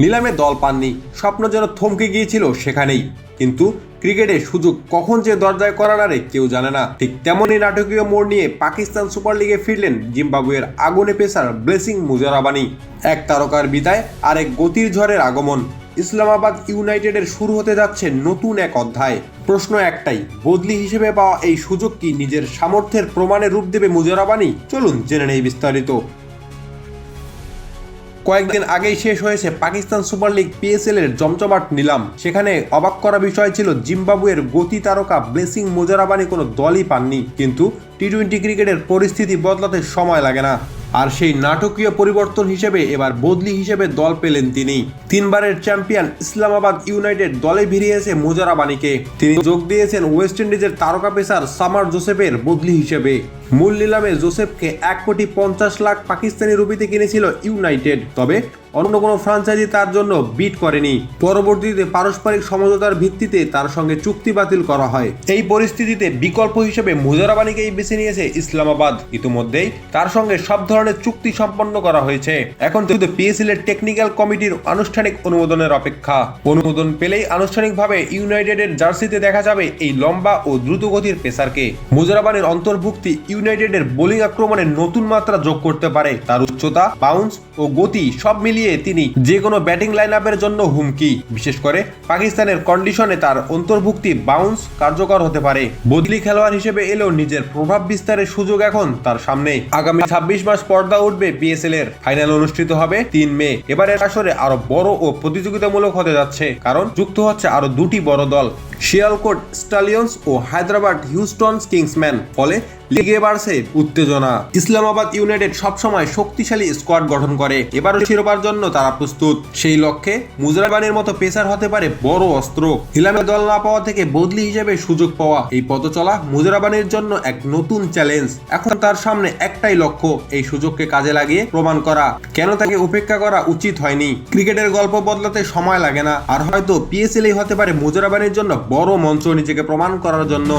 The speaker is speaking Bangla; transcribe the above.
নিলামে দল পাননি, স্বপ্ন যেন থমকে গিয়েছিল সেখানেই। কিন্তু ক্রিকেটে সুযোগ কখন যে দরজায় করা নাড়ে কেউ জানে না। ঠিক তেমনই নাটকীয় মোড় নিয়ে পাকিস্তান সুপার লিগে ফিরলেন জিম্বাবুয়ের আগুনে পেসার ব্লেসিং মুজারাবানি। এক তারকার বিদায় আর এক গতির ঝড়ের আগমন। ইসলামাবাদ ইউনাইটেডের শুরু হতে যাচ্ছে নতুন এক অধ্যায়। প্রশ্ন একটাই, বদলি হিসেবে পাওয়া এই সুযোগ কি নিজের সামর্থ্যের প্রমাণে রূপ দেবে মুজারাবানি? চলুন জেনে নেই বিস্তারিত। কয়েকদিন আগেই শেষ হয়েছে পাকিস্তান সুপার লিগ পিএসএল এর জমজমাট নিলাম। সেখানে অবাক করা বিষয় ছিল জিম্বাবুয়ের গতি তারকা ব্লেসিং মোজারাবানি কোনো দলই পাননি। কিন্তু টি টোয়েন্টি ক্রিকেটের পরিস্থিতি বদলাতে সময় লাগে না। আর সেই নাটকীয় পরিবর্তন হিসেবে এবার বদলি হিসেবে দল পেলেন তিনি। তিনবারের চ্যাম্পিয়ন ইসলামাবাদ ইউনাইটেড দলে ভিড়িয়েছে মোজারাবানিকে। তিনি যোগ দিয়েছেন ওয়েস্ট ইন্ডিজের তারকা পেসার সামার জোসেফের বদলি হিসেবে। মূল নিলামে জোসেফকে এক কোটি পঞ্চাশ লাখ পাকিস্তানি রুপিতে কিনেছিল ইউনাইটেড। তবে অন্য কোনো ফ্রাঞ্চাইজি তার জন্য বিট করেনি। পরবর্তীতে পারস্পরিক সমঝোতার ভিত্তিতে তার সঙ্গে চুক্তি বাতিল করা হয়। এই পরিস্থিতিতে বিকল্প হিসেবে মুজারাবানিকেই বেছে নিয়েছে ইসলামাবাদ। ইতিমধ্যেই তার সঙ্গে সব ধরনের চুক্তি সম্পন্ন করা হয়েছে। এখন শুধু পিএসএল এর টেকনিক্যাল কমিটির আনুষ্ঠানিক অনুমোদনের অপেক্ষা। অনুমোদন পেলেই আনুষ্ঠানিকভাবে ইউনাইটেডের জার্সিতে দেখা যাবে এই লম্বা ও দ্রুতগতির পেসারকে। মুজারাবানির অন্তর্ভুক্তি ইউনাইটেডের বোলিং আক্রমণে নতুন মাত্রা যোগ করতে পারে। তার উচ্চতা বাউন্স ও গতি সব মিলিয়ে তিনি যে কোনো ব্যাটিং লাইন আপের জন্য হুমকি। বিশেষ করে পাকিস্তানের কন্ডিশনে তার অন্তর্ভুক্তি বাউন্স কার্যকর হতে পারে। বদলি খেলোয়াড় হিসেবে এলেও নিজের প্রভাব বিস্তারের সুযোগ এখন তার সামনে। আগামী ছাব্বিশ মাস পর্দা উঠবে পিএসএল এর। ফাইনাল অনুষ্ঠিত হবে তিন মে। এবারের আসরে আরও বড় ও প্রতিযোগিতামূলক হতে যাচ্ছে, কারণ যুক্ত হচ্ছে আরও দুটি বড় দল। শিয়ালকোট স্টালিয়ন্স ও হায়দ্রাবাদ হিউস্টন কিংসম্যান ফলে লিগে বাড়ছে উত্তেজনা। ইসলামাবাদ ইউনাইটেড সবসময় শক্তিশালী স্কোয়াড গঠন করে। এবারও শিরোপার জন্য তারা প্রস্তুত। সেই লক্ষ্যে মুজরাবানের মতো পেসার হতে পারে বড় অস্ত্র। হিলামে দল না পাওয়া থেকে বদলি হিসেবে সুযোগ পাওয়া। এই পথ চলা মুজরাবানের জন্য এক নতুন চ্যালেঞ্জ। এখন তার সামনে একটাই লক্ষ্য, এই সুযোগকে কাজে লাগিয়ে প্রমাণ করা। কেন তাকে উপেক্ষা করা উচিত হয়নি? ক্রিকেটের গল্প বদলাতে সময় লাগে না। আর হয়তো পিএসএল হতে পারে মুজরাবানের জন্য বড় মঞ্চ নিজেকে প্রমাণ করার জন্য